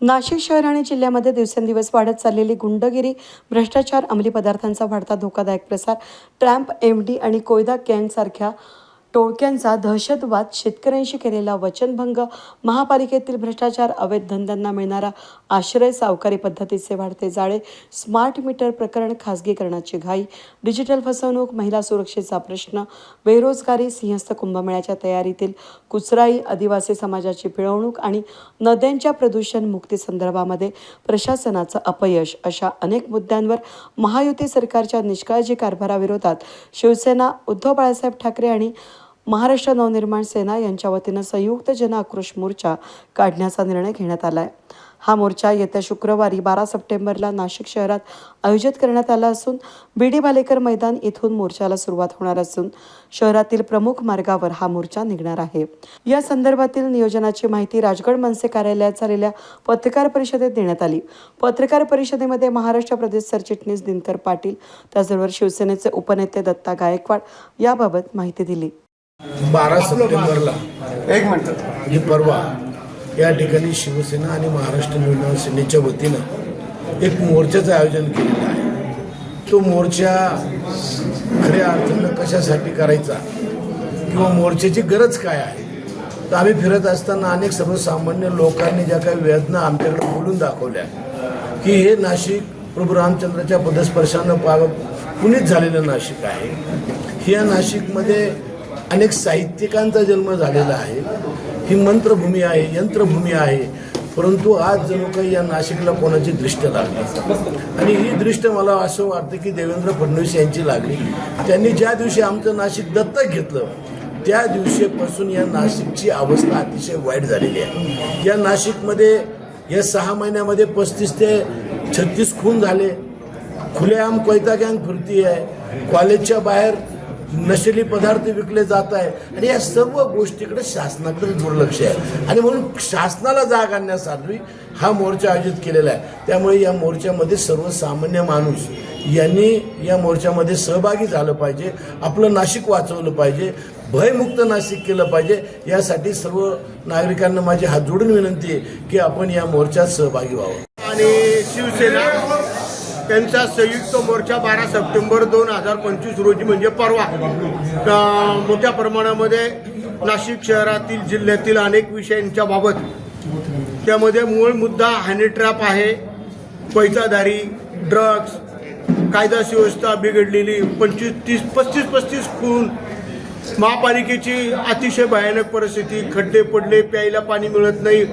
नाशिक शहर आणि जिल्ह्यामध्ये दिवसेंदिवस वाढत चाललेली गुंडगिरी भ्रष्टाचार अंमली पदार्थांचा वाढता धोकादायक प्रसार ट्रॅम्प एम डी आणि कोयदा गँगसारख्या टोळक्यांचा दहशतवाद शेतकऱ्यांशी केलेला वचनभंग महापालिकेतील भ्रष्टाचार अवैध धंद्यांना मिळणारा आश्रय सावकारी पद्धतीचे वाढते जाळे स्मार्ट मीटर प्रकरण खासगीकरणाची घाई डिजिटल फसवणूक महिला सुरक्षेचा प्रश्न बेरोजगारी सिंहस्थ कुंभमेळ्याच्या तयारीतील कुचराई आदिवासी समाजाची पिळवणूक आणि नद्यांच्या प्रदूषण मुक्ती संदर्भामध्ये प्रशासनाचं अपयश अशा अनेक मुद्द्यांवर महायुती सरकारच्या निष्काळजी कारभाराविरोधात शिवसेना उद्धव बाळासाहेब ठाकरे आणि महाराष्ट्र नवनिर्माण सेना यांच्या वतीनं संयुक्त जन आक्रोश मोर्चा काढण्याचा निर्णय घेण्यात आला आहे हा मोर्चा येत्या शुक्रवारी बारा सप्टेंबरला नाशिक शहरात आयोजित करण्यात आला असून बी डी भालेकर मैदान इथून मोर्चाला सुरुवात होणार असून शहरातील प्रमुख मार्गावर हा मोर्चा निघणार आहे. या संदर्भातील नियोजनाची माहिती राजगड मनसे कार्यालयात झालेल्या पत्रकार परिषदेत देण्यात आली. पत्रकार परिषदेमध्ये महाराष्ट्र प्रदेश सरचिटणीस दिनकर पाटील त्याचबरोबर शिवसेनेचे उपनेते दत्ता गायकवाड याबाबत माहिती दिली. बारा सप्टेंबरला एक मिनिट. म्हणजे परवा या ठिकाणी शिवसेना आणि महाराष्ट्र निर्माण सेनेच्या वतीनं एक मोर्चाचं आयोजन केलेलं आहे. तो मोर्चा खऱ्या अर्थानं कशासाठी करायचा किंवा मोर्चाची गरज काय आहे? तर आम्ही फिरत असताना अनेक सर्वसामान्य लोकांनी ज्या काही वेदना आमच्याकडे बोलून दाखवल्या की हे नाशिक प्रभू रामचंद्राच्या पदस्पर्शानं पा पुनीत झालेलं नाशिक आहे. ह्या नाशिकमध्ये अनेक साहित्यिकांचा जन्म झालेला आहे. ही मंत्रभूमी आहे यंत्रभूमी आहे. परंतु आज जणू काही या नाशिकला कोणाची दृष्ट लागली? आणि ही दृष्ट मला असं वाटतं की देवेंद्र फडणवीस यांची लागली. त्यांनी ज्या दिवशी आमचं नाशिक दत्तक घेतलं त्या दिवशीपासून या नाशिकची अवस्था अतिशय वाईट झालेली आहे. या नाशिकमध्ये या सहा महिन्यामध्ये पस्तीस ते छत्तीस खून झाले. खुलेआम कोयता गँग फिरती आहे कॉलेजच्या बाहेर नशेली पदार्थ विकले जात आहे. आणि या सर्व गोष्टीकडे शासनाकडे दुर्लक्ष आहे. आणि म्हणून शासनाला जाग आणण्यासाठी हा मोर्चा आयोजित केलेला आहे. त्यामुळे या मोर्चामध्ये सर्वसामान्य माणूस यांनी या मोर्चामध्ये सहभागी झालं पाहिजे. आपलं नाशिक वाचवलं पाहिजे. भयमुक्त नाशिक केलं पाहिजे. यासाठी सर्व नागरिकांना माझी हात जोडून विनंती आहे की आपण या मोर्चात सहभागी व्हावं. आणि शिवसेना त्यांचा संयुक्त मोर्चा बारा सप्टेंबर दोन हजार पंचवीस रोजी म्हणजे परवा. मोठ्या प्रमाणामध्ये नाशिक शहरातील जिल्ह्यातील अनेक विषयांच्या बाबत त्यामध्ये मूळ मुद्दा हॅनीट्रॅप आहे. पैसादारी ड्रग्स कायदा सुव्यवस्था बिघडलेली पंचवीस तीस पस्तीस पस्तीस खून महापालिकेची अतिशय भयानक परिस्थिती खड्डे पडले प्यायला पाणी मिळत नाही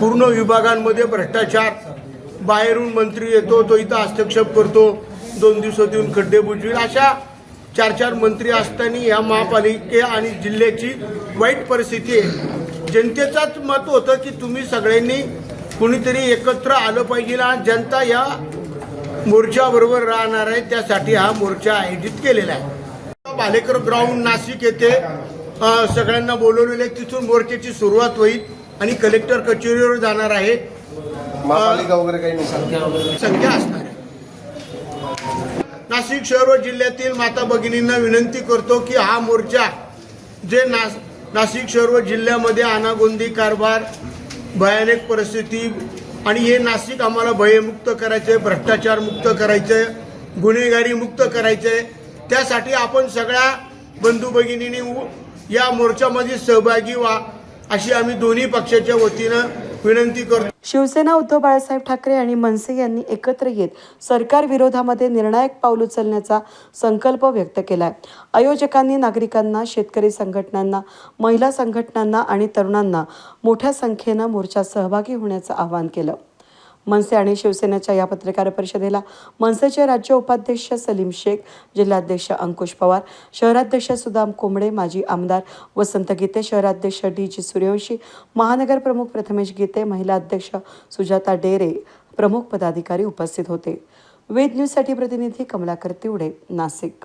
पूर्ण विभागांमध्ये भ्रष्टाचार. बाहेरून मंत्री येतो तो इथं हस्तक्षेप करतो दोन दिवसात येऊन खड्डे बुजवील. अशा चार चार मंत्री असताना या महापालिके आणि जिल्ह्याची वाईट परिस्थिती आहे. जनतेचाच मत होतं की तुम्ही सगळ्यांनी कुणीतरी एकत्र आलं पाहिजे आणि जनता या मोर्चाबरोबर राहणार आहे त्यासाठी हा मोर्चा आयोजित केलेला आहे. भालेकर ग्राउंड नाशिक येथे सगळ्यांना बोलवलेले आहे. तिथून मोर्चाची सुरुवात होईल आणि कलेक्टर कचेरीवर जाणार आहे. महापालिका वगैरे काही नाही. संख्या संख्या असणार आहे. नाशिक शहर व जिल्ह्यातील माता भगिनींना विनंती करतो की हा मोर्चा जे नास नाशिक शहर व जिल्ह्यामध्ये अनागोंदी कारभार भयानक परिस्थिती आणि हे नाशिक आम्हाला भयमुक्त करायचे भ्रष्टाचार मुक्त करायचे गुन्हेगारी मुक्त करायचे त्यासाठी आपण सगळ्या बंधू भगिनींनी या मोर्चामध्ये सहभागी व्हा अशी आम्ही दोन्ही पक्षाच्या वतीनं विनंती करतो शिवसेना उद्धव बाळासाहेब ठाकरे आणि मनसे यांनी एकत्र येत सरकार विरोधामध्ये निर्णायक पाऊल उचलण्याचा संकल्प व्यक्त केलाय. आयोजकांनी नागरिकांना शेतकरी संघटनांना महिला संघटनांना आणि तरुणांना मोठ्या संख्येनं मोर्चात सहभागी होण्याचं आवाहन केलं. मनसे आणि शिवसेनेच्या या पत्रकार परिषदेला मनसेचे राज्य उपाध्यक्ष सलीम शेख जिल्हाध्यक्ष अंकुश पवार शहराध्यक्ष सुदाम कोंबडे माजी आमदार वसंत गीते शहराध्यक्ष डी जी सूर्यवंशी महानगर प्रमुख प्रथमेश गीते महिला अध्यक्ष सुजाता डेरे प्रमुख पदाधिकारी उपस्थित होते. वेद न्यूजसाठी प्रतिनिधी कमलाकर तिवडे नाशिक